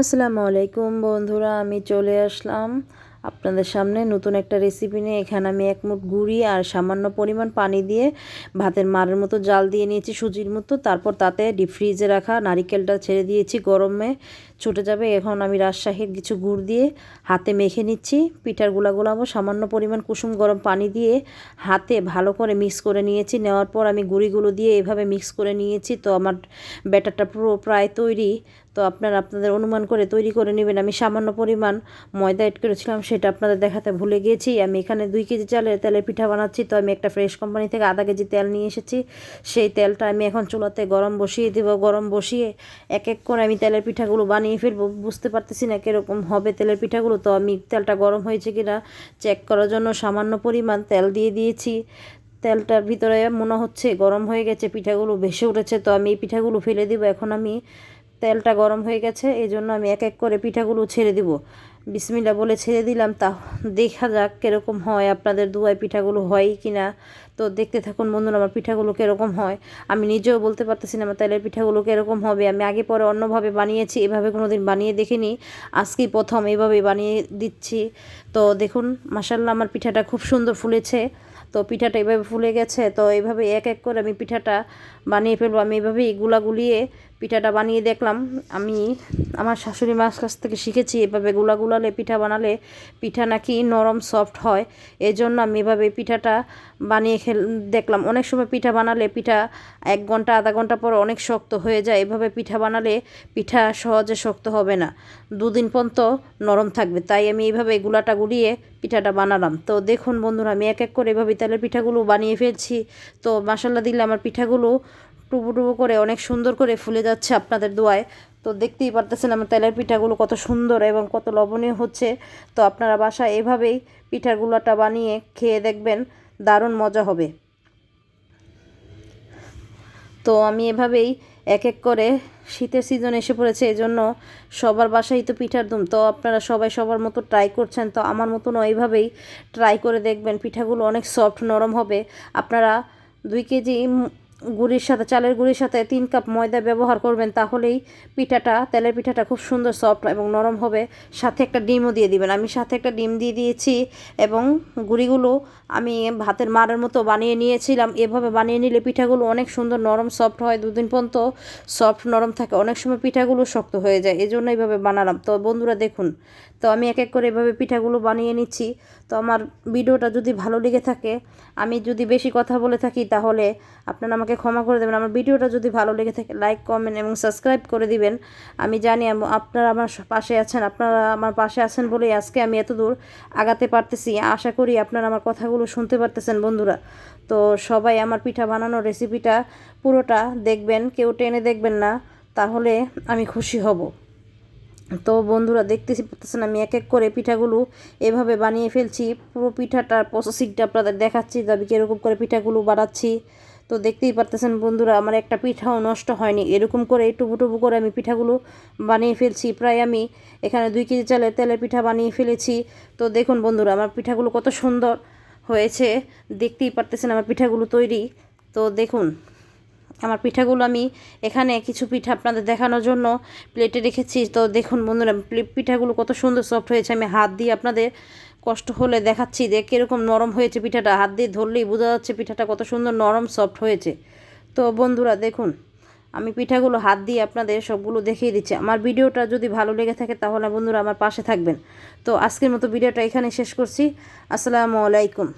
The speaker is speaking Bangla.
আসসালামু আলাইকুম বন্ধুরা, আমি চলে আসলাম আপনাদের সামনে নতুন একটা রেসিপি নিয়ে। এখানে আমি এক মুঠ গুঁড়ি আর সামান্য পরিমাণ পানি দিয়ে ভাতের মারের মতো জাল দিয়ে নিয়েছি সুজির মতো। তারপর তাতে ডিপ ফ্রিজে রাখা নারিকেলটা ছেড়ে দিয়েছি গরমে। ছুটে যাবে। এখন আমি রাজশাহীর কিছু গুড় দিয়ে হাতে মেখে নিচ্ছি। পিঠারগুলা গুলাবো, সামান্য পরিমাণ কুসুম গরম পানি দিয়ে হাতে ভালো করে মিক্স করে নিয়েছি। নেওয়ার পর আমি গুঁড়িগুলো দিয়ে এভাবে মিক্স করে নিয়েছি। তো আমার ব্যাটারটা পুরো প্রায় তৈরি। তো আপনারা আপনাদের অনুমান করে তৈরি করে নেবেন। আমি সামান্য পরিমাণ ময়দা এড করেছিলাম, সেটা আপনাদের দেখাতে ভুলে গিয়েছি। আমি এখানে দুই কেজি চালের তেলের পিঠা বানাচ্ছি। তো আমি একটা ফ্রেশ কোম্পানি থেকে আধা কেজি তেল নিয়ে এসেছি। সেই তেলটা আমি এখন চুলাতে গরম বসিয়ে দেবো। গরম বসিয়ে এক এক করে আমি তেলের পিঠাগুলো বানিয়ে ফেলব, বুঝতে পারতেছি না কীরকম হবে তেলের পিঠাগুলো। তো আমি তেলটা গরম হয়েছে কি না চেক করার জন্য সামান্য পরিমাণ তেল দিয়ে দিয়েছি। তেলটার ভিতরে মনে হচ্ছে গরম হয়ে গেছে, পিঠাগুলো ভেসে উঠেছে। তো আমি এই পিঠাগুলো ফেলে দিব, এখন আমি তেলটা গরম হয়ে গেছে এই জন্য আমি এক এক করে পিঠাগুলো ছেড়ে দিব। বিসমিল্লা বলে ছেড়ে দিলাম, তা দেখা যাক কীরকম হয়, আপনাদের দুয়ায় পিঠাগুলো হয় কি না তো দেখতে থাকুন বন্ধুরা, আমার পিঠাগুলো কীরকম হয়। আমি নিজেও বলতে পারতেছি না আমার তেলের পিঠাগুলো কীরকম হবে। আমি আগে পরে অন্যভাবে বানিয়েছি, এভাবে কোনো দিন বানিয়ে দেখিনি। আজকেই প্রথম এভাবে বানিয়ে দিচ্ছি। তো দেখুন মাসাল্লাহ আমার পিঠাটা খুব সুন্দর ফুলেছে। তো পিঠাটা এভাবে ফুলে গেছে, তো এইভাবে এক এক করে আমি পিঠাটা বানিয়ে ফেলব। আমি এইভাবেই গুলা গুলিয়ে পিঠাটা বানিয়ে দেখলাম। আমি আমার শাশুড়ি মার কাছ থেকে শিখেছি এভাবে গুলা গুলালে পিঠা বানালে পিঠা নাকি নরম সফট হয়। এই জন্য আমি এভাবে পিঠাটা বানিয়ে খেল দেখলাম। অনেক সময় পিঠা বানালে পিঠা এক ঘণ্টা, আধা ঘণ্টা পর অনেক শক্ত হয়ে যায়। এভাবে পিঠা বানালে পিঠা সহজে শক্ত হবে না। দুদিন পর্যন্ত নরম থাকবে। তাই আমি এইভাবে গুলাটা গুলিয়ে পিঠাটা বানালাম। তো দেখুন বন্ধুরা, আমি এক এক করে এভাবে তেলের পিঠাগুলো বানিয়ে ফেলছি। তো মশালা দিলে আমার পিঠাগুলো টুবু টুবু করে অনেক সুন্দর করে ফুলে যাচ্ছে আপনাদের দোয়ায়। তো দেখতেই পারতেছেন আমার তেলের পিঠাগুলো কত সুন্দর এবং কত লবণীয় হচ্ছে। তো আপনারা বাসায় এভাবেই পিঠার গুলাটা বানিয়ে খেয়ে দেখবেন দারুণ মজা হবে। তো আমি এভাবেই এক এক করে শীতের সিজন এসে পড়েছে এই জন্য সবার বাসায় তো পিঠার দুম তো আপনারা সবাই সবার মতো ট্রাই করছেন, তো আমার মতন এইভাবেই ট্রাই করে দেখবেন পিঠাগুলো অনেক সফট নরম হবে। আপনারা দুই কেজি গুড়ির সাথে, চালের গুঁড়ির সাথে তিন কাপ ময়দা ব্যবহার করবেন, তাহলেই পিঠাটা, তেলের পিঠাটা খুব সুন্দর সফট এবং নরম হবে। সাথে একটা ডিমও দিয়ে দিবেন। আমি সাথে একটা ডিম দিয়ে দিয়েছি এবং গুঁড়িগুলো আমি ভাতের মারের মতো বানিয়ে নিয়েছিলাম। এভাবে বানিয়ে নিলে পিঠাগুলো অনেক সুন্দর, নরম সফট হয়। দুদিন পর্যন্ত সফট নরম থাকে। অনেক সময় পিঠাগুলো শক্ত হয়ে যায়। এই জন্য এইভাবে বানালাম। তো বন্ধুরা দেখুন, তো আমি এক এক করে এভাবে পিঠাগুলো বানিয়ে নিচ্ছি। তো আমার ভিডিওটা যদি ভালো লেগে থাকে, আমি যদি বেশি কথা বলে থাকি, তাহলে আপনারা আমাকে ক্ষমা করে দেবেন। আমার ভিডিওটা যদি ভালো লেগে থাকে লাইক কমেন্ট এবং সাবস্ক্রাইব করে দিবেন। আমি জানি আপনারা আমার পাশে আছেন, আপনারা আমার পাশে আছেন বলেই আজকে আমি এত দূর আগাতে পারতেছি। আশা করি আপনারা আমার কথাগুলো শুনতে পারতেছেন বন্ধুরা। তো সবাই আমার পিঠা বানানোর রেসিপিটা পুরোটা দেখবেন, কেউ টেনে দেখবেন না, তাহলে আমি খুশি হব। তো বন্ধুরা, দেখতেছি পাচ্ছেন আমি এক এক করে পিঠাগুলো এভাবে বানিয়ে ফেলছি। পুরো পিঠাটার প্রসেসিংটা আপনাদের দেখাচ্ছি তবে কীরকম করে পিঠাগুলো বানাচ্ছি। তো দেখতেই পারতেছেন বন্ধুরা, আমার একটা পিঠাও নষ্ট হয়নি। এরকম করে টুবু টুবু করে আমি পিঠাগুলো বানিয়ে ফেলছি। প্রায় আমি এখানে দুই কেজি চালে তেলের পিঠা বানিয়ে ফেলেছি। তো দেখুন বন্ধুরা, আমার পিঠাগুলো কত সুন্দর হয়েছে। দেখতেই পারতেছেন আমার পিঠাগুলো তৈরি। তো দেখুন। আমার পিঠাগুলো আমি এখানে কিছু পিঠা আপনাদের দেখানোর জন্য প্লেটে রেখেছি। তো দেখুন বন্ধুরা পিঠাগুলো কত সুন্দর সফট হয়েছে। আমি হাত দিয়ে আপনাদের কষ্ট হলে দেখাচ্ছি যে কীরকম নরম হয়েছে পিঠাটা। হাত দিয়ে ধরলেই বোঝা যাচ্ছে পিঠাটা কত সুন্দর নরম সফট হয়েছে। তো বন্ধুরা, দেখুন, আমি পিঠাগুলো হাত দিয়ে আপনাদের সবগুলো দেখিয়ে দিচ্ছি। আমার ভিডিওটা যদি ভালো লেগে থাকে তাহলে বন্ধুরা আমার পাশে থাকবেন। তো আজকের মতো ভিডিওটা এখানে শেষ করছি। আসসালামু আলাইকুম।